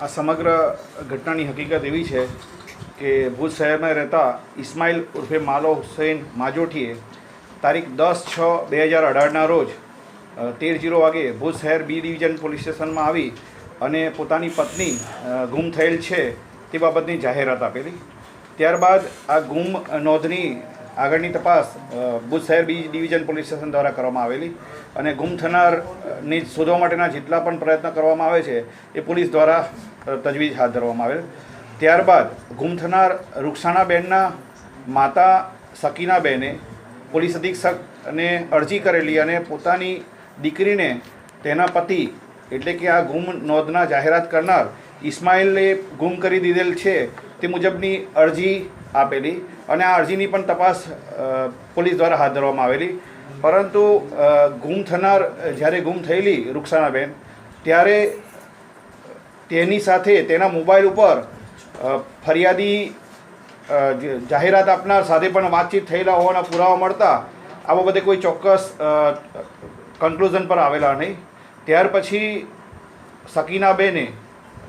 આ સમગ્ર ઘટનાની હકીકત એવી છે કે ભુજ શહેરમાં રહેતા ઇસ્માઇલ ઉર્ફે માલો હુસૈન માજોઠીએ તારીખ દસ છ બે હજાર અઢારના રોજ તેર જીરો વાગે ભુજ શહેર બી ડિવિઝન પોલીસ સ્ટેશનમાં આવી અને પોતાની પત્ની ગુમ થયેલ છે તે બાબતની જાહેરાત આપેલી. ત્યારબાદ આ ગુમ નોંધની આગળની તપાસ ભુજ શહેર બી ડિવિઝન પોલીસ સ્ટેશન દ્વારા કરવામાં આવેલી અને ગુમ થનારની શોધવા માટેના જેટલા પણ પ્રયત્ન કરવામાં આવે છે એ પોલીસ દ્વારા તજવીજ હાથ ધરવામાં આવેલ. ત્યારબાદ ગુમ થનાર રૂક્ષાણાબેનના માતા સકીનાબેને પોલીસ અધિક્ષકને અરજી કરેલી અને પોતાની દીકરીને તેના પતિ, એટલે કે આ ગુમ નોંધના જાહેરાત કરનાર ઇસ્માઇલે ગુમ કરી દીધેલ છે તે મુજબની અરજી આપેલી અને આ અરજીની પણ તપાસ પોલીસ દ્વારા હાથ ધરવામાં આવેલી. પરંતુ ગુમ થનાર, જ્યારે ગુમ થયેલી રૂક્ષાણાબેન ત્યારે તેની સાથે તેના મોબાઈલ ઉપર ફરિયાદી જાહેરાત આપનાર સાથે પણ વાતચીત થયેલા હોવાના પુરાવા મળતા આ બાબતે કોઈ ચોક્કસ કન્ક્લુઝન પર આવેલા નહીં. ત્યાર પછી સકીનાબેને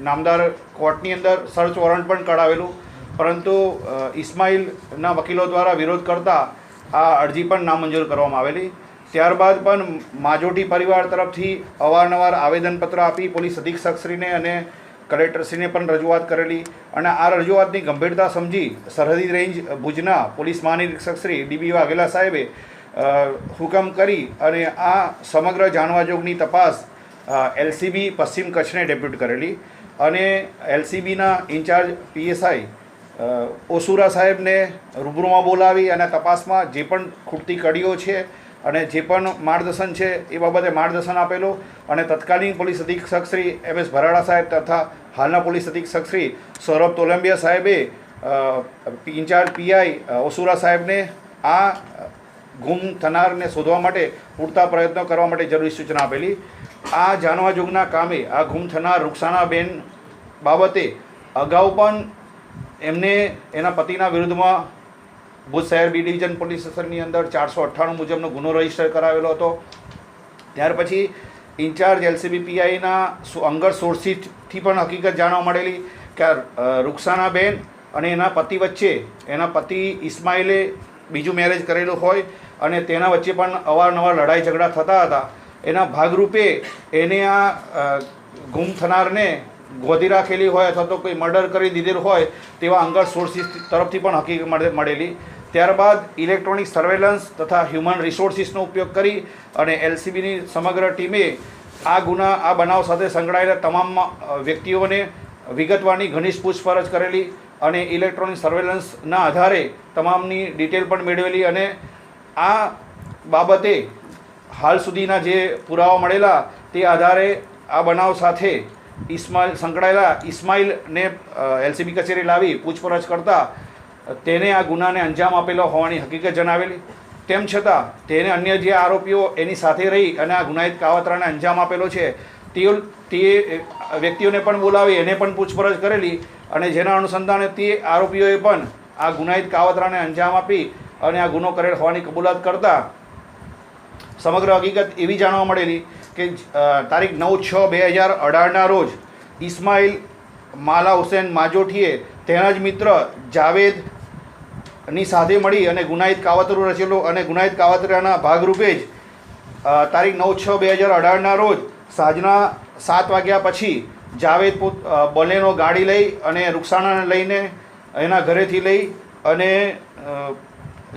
નામદાર કોર્ટની અંદર સર્ચ વોરંટ પણ કઢાવેલું. પરંતુ ઇસ્માઇલના વકીલો દ્વારા વિરોધ કરતા આ અરજી પણ નામંજૂર કરવામાં આવેલી. ત્યારબાદ પણ માજોટી પરિવાર તરફથી અવારનવાર આવેદનપત્ર આપી પોલીસ અધિક્ષકશ્રીને અને કલેક્ટરશ્રીને પણ રજૂઆત કરેલી અને આ રજૂઆતની ગંભીરતા સમજી સરહદી રેન્જ ભુજના પોલીસ મહાનિરીક્ષકશ્રી ડીબી વાઘેલા સાહેબે હુકમ કરી અને આ સમગ્ર જાણવાજોગની તપાસ એલસીબી પશ્ચિમ કચ્છને ડેપ્યુટ કરેલી અને એલસીબીના ઇન્ચાર્જ પીએસઆઈ ઓસુરા સાહેબને રૂબરૂમાં બોલાવી અને તપાસમાં જે પણ ખૂટતી કડીઓ છે અને જે પણ માર્ગદર્શન છે એ બાબતે માર્ગદર્શન આપેલું અને તત્કાલીન પોલીસ અધિક્ષક શ્રી એમ એસ ભરાડા સાહેબ તથા હાલના પોલીસ અધિક્ષક શ્રી સૌરભ તોલંબિયા સાહેબે ઇન્ચાર્જ પીઆઈ ઓસુરા સાહેબને આ ગુમ થનારને શોધવા માટે પૂરતા પ્રયત્નો કરવા માટે જરૂરી સૂચના આપેલી. આ જાણવા જોગના કામે આ ગુમ થનાર રૂક્ષાણાબેન બાબતે અગાઉ પણ એમને એના પતિના વિરુદ્ધમાં ભુજ શહેર બી ડિવિઝન પોલીસ સ્ટેશનની અંદર ચારસો અઠ્ઠાણું મુજબનો ગુનો રજિસ્ટર કરાવેલો હતો. ત્યાર પછી ઇન્ચાર્જ એલસીબી પીઆઈના અંગર સોર્સિસથી પણ હકીકત જાણવા મળેલી કે અ, અને એના પતિ વચ્ચે એના પતિ ઇસ્માઇલે બીજું મેરેજ કરેલું હોય અને તેના વચ્ચે પણ અવારનવાર લડાઈ ઝઘડા થતા હતા. એના ભાગરૂપે એને આ ગુમ થનારને ગોધી રાખેલી હોય અથવા તો કોઈ મર્ડર કરી દીધેલું હોય તેવા અંગર સોર્સિસ તરફથી પણ હકીકત મળે- મળેલી. ત્યારબાદ ઇલેક્ટ્રોનિક સર્વેલન્સ તથા હ્યુમન રિસોર્સિસનો ઉપયોગ કરી અને એલસીબીની સમગ્ર ટીમે આ ગુના, આ બનાવ સાથે સંકળાયેલા તમામ વ્યક્તિઓને વિગતવારની ઘનિષ્ઠ પૂછપરછ કરેલી અને ઇલેક્ટ્રોનિક સર્વેલન્સના આધારે તમામની ડિટેલ પણ મેળવેલી અને આ બાબતે હાલ સુધીના જે પુરાવા મળેલા તે આધારે આ બનાવ સાથે ઇસ્માઇલ સંકળાયેલા ઇસ્માઇલને એલસીબી કચેરી લાવી પૂછપરછ કરતા તેને આ ગુનાને અંજામ આપેલો હોવાની હકીકત જણાવેલી. તેમ છતાં, તેને અન્ય જે આરોપીઓ એની સાથે રહી અને આ ગુનાહિત કાવતરાને અંજામ આપેલો છે, તે તે વ્યક્તિઓને પણ બોલાવી, એને પણ પૂછપરછ કરેલી અને જેના અનુસંધાને તે આરોપીઓએ પણ આ ગુનાહિત કાવતરાને અંજામ આપી અને આ ગુનો કરેલ હોવાની કબૂલાત કરતા સમગ્ર હકીકત એવી જાણવા મળેલી કે તારીખ નવ છ બે હજાર અઢારના રોજ ઇસ્માઇલ માલા હુસેન માજોઠીએ તેના જ મિત્ર જાવેદની સાથે મળી અને ગુનાહિત કાવતરું રચેલું અને ગુનાહિત કાવતરાના ભાગરૂપે જ તારીખ નવ છ બે હજાર અઢારના રોજ સાંજના સાત વાગ્યા પછી જાવેદ પોત બલેનો ગાડી લઈ અને રૂક્ષાણાને લઈને એના ઘરેથી લઈ અને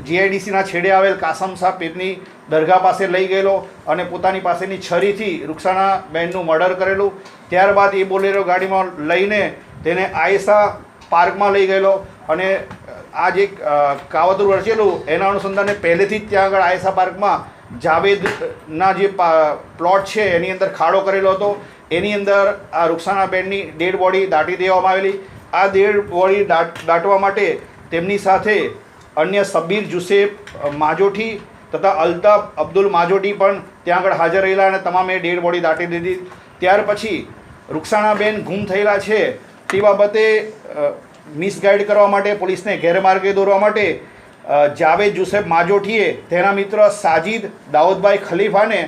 જીઆઈડીસીના છેડે આવેલ કાસમ શાહ પીરની દરગાહ પાસે લઈ ગયેલો અને પોતાની પાસેની છરીથી રૂક્ષાણા બહેનનું મર્ડર કરેલું. ત્યારબાદ એ બોલેરો ગાડીમાં લઈને તેને આયસા પાર્કમાં લઈ ગયેલો અને આ જે કાવતરું રચેલું, એના અનુસંધાને પહેલેથી જ ત્યાં આગળ આયસા પાર્કમાં જાવેદના જે પ્લોટ છે, એની અંદર ખાડો કરેલો હતો. એની અંદર આ રૂક્ષાણાબેનની ડેડ બોડી દાટી દેવામાં આવેલી. આ ડેડ બોડી દાટ, દાટવા માટે તેમની સાથે અન્ય સબીર જુસેફ માજોઠી તથા અલ્તાફ અબ્દુલ માજોઠી પણ ત્યાં આગળ હાજર રહેલા અને તમામે ડેડ બોડી દાટી દીધી. ત્યાર પછી રૂક્ષાણાબેન ગુમ થયેલા છે. તે બાબતે મિસગાઈડ કરવા માટે, પોલીસને ગેરમાર્ગે દોરવા માટે જાવેદ જુસેફ માજોઠીએ તેના મિત્ર સાજિદ દાઉદભાઈ ખલીફાને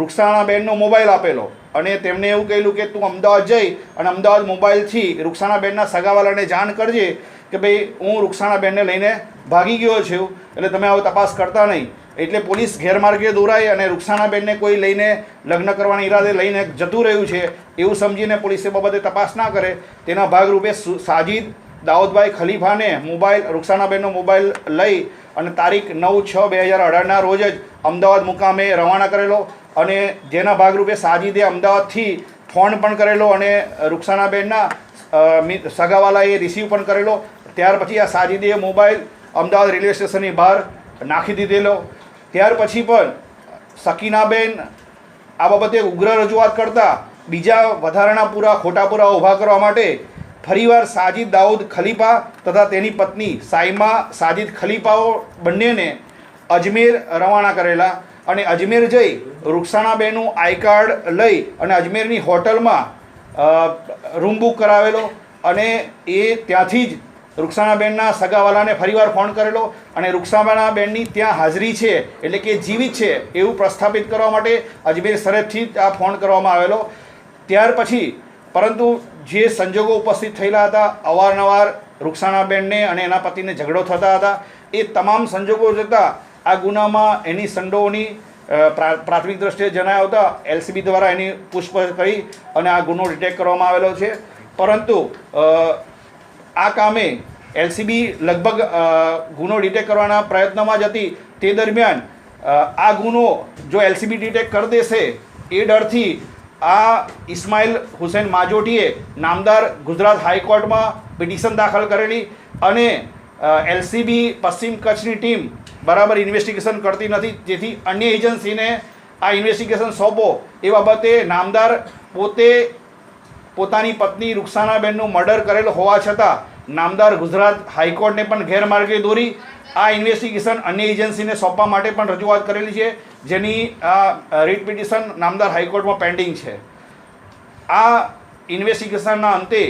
રૂક્ષાણાબેનનો મોબાઈલ આપેલો. અને તેમને એવું કહેલું કે, તું અમદાવાદ જઈ અને અમદાવાદ મોબાઈલથી રૂક્ષાણાબેનના સગાવાલાને જાણ કરજે કે ભાઈ, હું રૂક્ષાણાબેનને લઈને ભાગી ગયો છે એટલે તમે હવે તપાસ કરતા નહીં. એટલે પોલીસ ગેરમાર્ગે દોરાય અને રૂક્ષાણાબેનને કોઈ લઈને લગ્ન કરવાના ઈરાદે લઈને જતું રહ્યું છે, એવું સમજીને પોલીસે બાબતે તપાસ ના કરે. તેના ભાગરૂપે સાજિદ દાઉદભાઈ ખલીફાને મોબાઈલ રૂક્ષાણાબેનનો મોબાઈલ લઈ અને તારીખ નવ છ બે હજાર અઢારના રોજ જ અમદાવાદ મુકામે રવાના કરેલો અને જેના ભાગરૂપે સાજિદે અમદાવાદથી ફોન પણ કરેલો અને રૂક્ષાણાબેનના સગાવાલાએ રિસીવ પણ કરેલો. ત્યાર પછી આ સાજિદે મોબાઈલ અમદાવાદ રેલવે સ્ટેશનની બહાર નાખી દીધેલો. ત્યાર પછી પણ સકીનાબેન આ બાબતે ઉગ્ર રજૂઆત કરતા બીજા વધારાના પૂરા, ખોટા પૂરા ઊભા કરવા માટે ફરીવાર સાજિદ દાઉદ ખલીફા તથા તેની પત્ની સાઈમા સાજિદ ખલીફાઓ બંનેને અજમેર રવાના કરેલા અને અજમેર જઈ રૂક્ષાણાબેનનું આઈ કાર્ડ લઈ અને અજમેરની હોટલમાં રૂમ બુક કરાવેલો અને એ ત્યાંથી જ રૂક્ષાણાબેનના સગાવાલાને ફરીવાર ફોન કરેલો અને રૂક્ષાણાબેનની ત્યાં હાજરી છે એટલે કે જીવિત છે એવું પ્રસ્થાપિત કરવા માટે અજમેર સરહદથી આ ફોન કરવામાં આવેલો. ત્યાર પછી, પરંતુ જે સંજોગો ઉપસ્થિત થયેલા હતા, અવારનવાર રૂક્ષાણાબેનને અને એના પતિને ઝઘડો થતા હતા, એ તમામ સંજોગો જતાં આ ગુનામાં એની પ્રા- પ્રાથમિક દ્રષ્ટિએ જણાયા હતા એલસીબી દ્વારા એની પૂછપરછ કરી અને આ ગુનો ડિટેક્ટ કરવામાં આવેલો છે. પરંતુ આ કામે એલસીબી લગભગ ગુનો ડિટેક્ટ કરવાના પ્રયત્નમાં જ હતી. તે દરમિયાન આ ગુનો જો એલસીબી ડિટેક્ટ કરી દેશે, એ ડરથી આ ઇસ્માઇલ હુસેન માજોટીએ નામદાર ગુજરાત હાઈકોર્ટમાં પિટિશન દાખલ કરેલી અને એલસીબી પશ્ચિમ કચ્છની ટીમ બરાબર ઇન્વેસ્ટિગેશન કરતી નથી. જેથી અન્ય એજન્સીને આ ઇન્વેસ્ટિગેશન સોંપો. એ બાબતે નામદાર પોતે પોતાની પત્ની રૂક્ષાનાબેનનું મર્ડર કરેલ હોવા છતાં નામદાર ગુજરાત હાઈકોર્ટને પણ ગેરમાર્ગે દોરી આ ઇન્વેસ્ટિગેશન અન્ય એજન્સીને સોંપવા માટે પણ રજૂઆત કરેલી છે, જેની આ રીટ પિટિશન નામદાર હાઈકોર્ટમાં પેન્ડિંગ છે. આ ઇન્વેસ્ટિગેશનના અંતે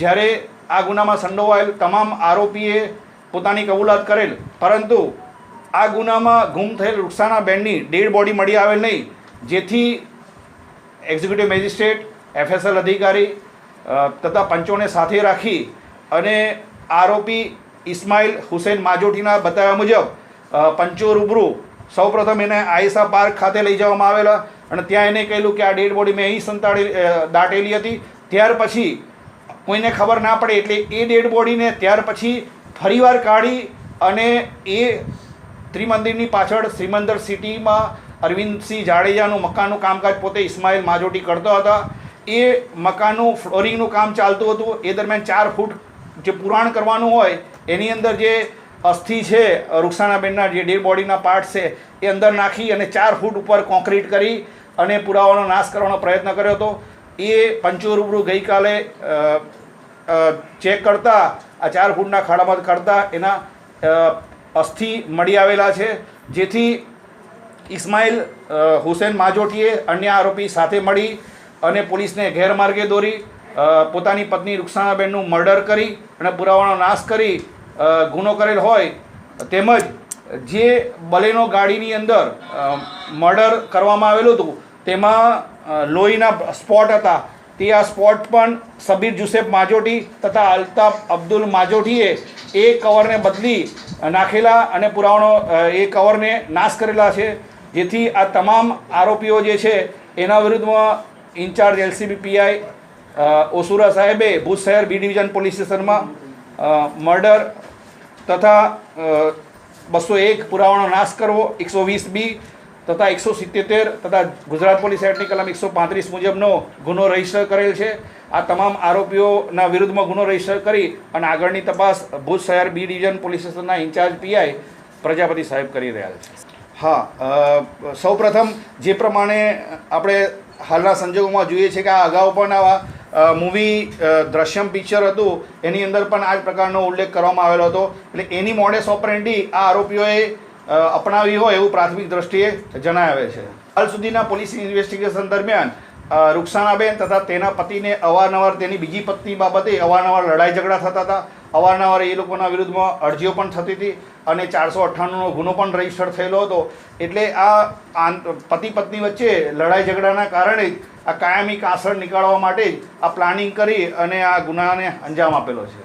જ્યારે આ ગુનામાં સંડોવાયેલ તમામ આરોપીએ પોતાની કબૂલાત કરેલ, પરંતુ આ ગુનામાં ગુમ થયેલ રૂક્ષાના બેનની ડેડ બોડી મળી આવેલ નહીં, જેથી એક્ઝિક્યુટિવ મેજિસ્ટ્રેટ એફએસએલ અધિકારી તથા પંચોને સાથે રાખી અને આરોપી ઇસ્માઇલ હુસેન માજોટીના બતાવ્યા મુજબ પંચો રૂબરૂ સૌપ્રથમ એને આયસા પાર્ક ખાતે લઈ જવામાં આવેલા અને ત્યાં એને કહેલું કે આ ડેડ બોડી મેં અહીં સંતાડી દાટેલી હતી. ત્યાર પછી કોઈને ખબર ના પડે એટલે એ ડેડ બોડીને ત્યાર પછી ફરીવાર કાઢી અને એ ત્રિમંદિરની પાછળ શ્રીમંદર સિટીમાં અરવિંદસિંહ જાડેજાનું મકાનનું કામકાજ પોતે ઇસ્માઇલ માજોટી કરતો હતા. એ મકાનનું ફ્લોરિંગનું કામ ચાલતું હતું. એ દરમિયાન ચાર ફૂટ જે પુરાણ કરવાનું હોય, એની અંદર જે અસ્થિ છે રૂક્ષાણાબેનના જે ડેડ બોડીના પાર્ટ છે, એ અંદર નાખી અને ચાર ફૂટ ઉપર કોન્ક્રીટ કરી અને પુરાવાનો નાશ કરવાનો પ્રયત્ન કર્યો હતો. એ પંચો રૂબરૂ ગઈકાલે ચેક કરતા, આ ચાર ફૂટના ખાડામાં કરતા એના અસ્થિ મળી આવેલા છે. જેથી ઇસ્માઇલ હુસેન માજોટીએ અન્ય આરોપી સાથે મળી અને પોલીસને ગેરમાર્ગે દોરી પોતાની પત્ની રૂક્ષાણાબેનનું મર્ડર કરી અને પુરાવાનો નાશ કરી ગુનો કરેલ હોય, તેમજ જે બલેનો ગાડીની અંદર મર્ડર કરવામાં આવેલું હતું, તેમાં લોહીના સ્પોટ હતા. તે આ સ્પોટ પણ સબીર જુસેફ માજોટી તથા અલ્તાફ અબ્દુલ માજોટીએ એ કવરને બદલી નાખેલા અને પુરાવાનો એ કવરને નાશ કરેલા છે. જેથી આ તમામ આરોપીઓ જે છે, એના વિરુદ્ધમાં ઇન્ચાર્જ એલસીબી પીઆઈ ઓસુરા સાહેબે ભુજ શહેર બી ડિવિઝન પોલીસ સ્ટેશનમાં મર્ડર તથા બસો એક પુરાવાનો નાશ કરવો, એકસો વીસ બી તથા એકસો સિત્તેર તથા ગુજરાત પોલીસ એક્ટની કલમ એકસો પાંત્રીસ મુજબનો ગુનો રજિસ્ટર કરેલ છે. આ તમામ આરોપીઓના વિરુદ્ધમાં ગુનો રજિસ્ટર કરી અને આગળની તપાસ ભુજ શહેર બી ડિવિઝન પોલીસ સ્ટેશનના ઇન્ચાર્જ પીઆઈ પ્રજાપતિ સાહેબ કરી રહ્યા છે. હા સૌ સૌપ્રથમ જે પ્રમાણે આપણે હાલના સંજોગોમાં જોઈએ છે કે આ અગાઉ પણ આવા મૂવી દ્રશ્યમ પિક્ચર હતું, એની અંદર પણ આ જ પ્રકારનો ઉલ્લેખ કરવામાં આવેલો હતો. એટલે એની મોડેસ ઓપરેન્ડી આ આરોપીઓએ અપનાવી હોય એવું પ્રાથમિક દ્રષ્ટિએ જણાવે છે. હાલ સુધીના પોલીસ ઇન્વેસ્ટિગેશન દરમિયાન રૂક્ષાણાબેન તથા તેના પતિને અવારનવાર તેની બીજી પત્ની બાબતે અવારનવાર લડાઈ ઝઘડા થતા હતા. અવારનવાર એ લોકોના વિરુદ્ધમાં અરજીઓ પણ થતી હતી. અને ચારસો અઠ્ઠાણુંનો ગુનો પણ રજિસ્ટર થયેલો હતો. એટલે આ પતિ પત્ની વચ્ચે લડાઈ ઝઘડાના કારણે જ આ કાયમી કાસળ નીકાળવા માટે જ આ પ્લાનિંગ કરી અને આ ગુનાને અંજામ આપેલો છે.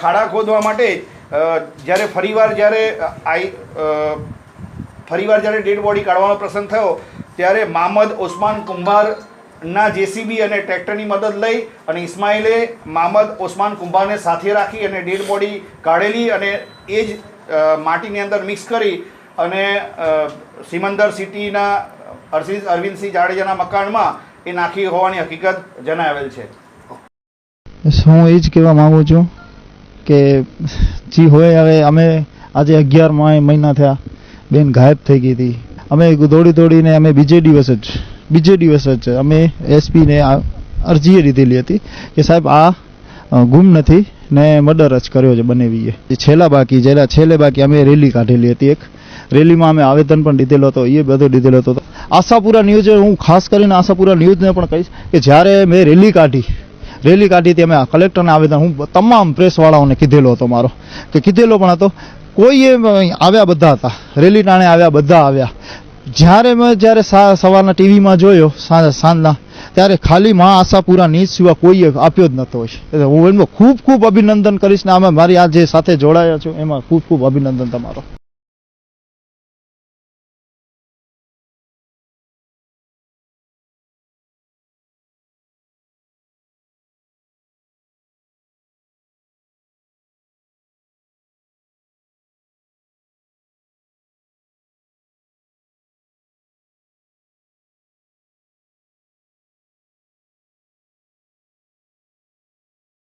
ખાડા ખોદવા માટે જ્યારે ફરીવાર જ્યારે આઈ ફરીવાર જ્યારે ડેડ બોડી કાઢવાનો પ્રસંગ થયો, ત્યારે મામદ ઓસ્માન કુંભારના જેસીબી અને ટ્રેક્ટરની મદદ લઈ અને ઇસ્માઇલે મામદ ઓસ્માન કુંભારને સાથે રાખી અને ડેડ બોડી કાઢેલી અને એ જ માટીની અંદર મિક્સ કરી અને સિમંદર સિટીના અરવિંદ અરવિંદસિંહ જાડેજાના મકાનમાં એ નાખી હોવાની હકીકત જણાવેલ છે. હું એ જ કહેવા માગું છું કે જી હોય હવે અમે આજે અગિયાર મહિના થયા, બેન ગાયબ થઈ ગઈ હતી. અમે દોડી દોડીને અમે બીજે દિવસ જ, બીજે દિવસ જ અમે એસપીને અરજી લીધેલી હતી કે સાહેબ આ ગુમ નથી ને મર્ડર જ કર્યો છે બનેવીએ. છેલ્લા બાકી જેલા છેલ્લે બાકી અમે રેલી કાઢેલી હતી એક. રેલીમાં અમે આવેદન પણ દીધેલો હતો એ બધો દીધેલો હતો. આશાપુરા ન્યૂઝ હું ખાસ કરીને આશાપુરા ન્યૂઝને પણ કહીશ કે જ્યારે મેં રેલી કાઢી રેલી કાઢી હતી અમે કલેક્ટરને આવેદન, હું તમામ પ્રેસવાળાઓને કીધેલો હતો મારો. કે કીધેલો પણ હતો કોઈએ આવ્યા બધા હતા, રેલી ટાણે આવ્યા બધા આવ્યા. જ્યારે મેં જ્યારે સવારના ટીવીમાં જોયો સાંજના ત્યારે ખાલી મા આશાપુરા નીચ સિવાય કોઈએ આપ્યો જ નહોતો હોય. એટલે હું એમનો ખૂબ ખૂબ અભિનંદન કરીશ ને આમાં મારી આ જે સાથે જોડાયા છો, એમાં ખૂબ ખૂબ અભિનંદન તમારો.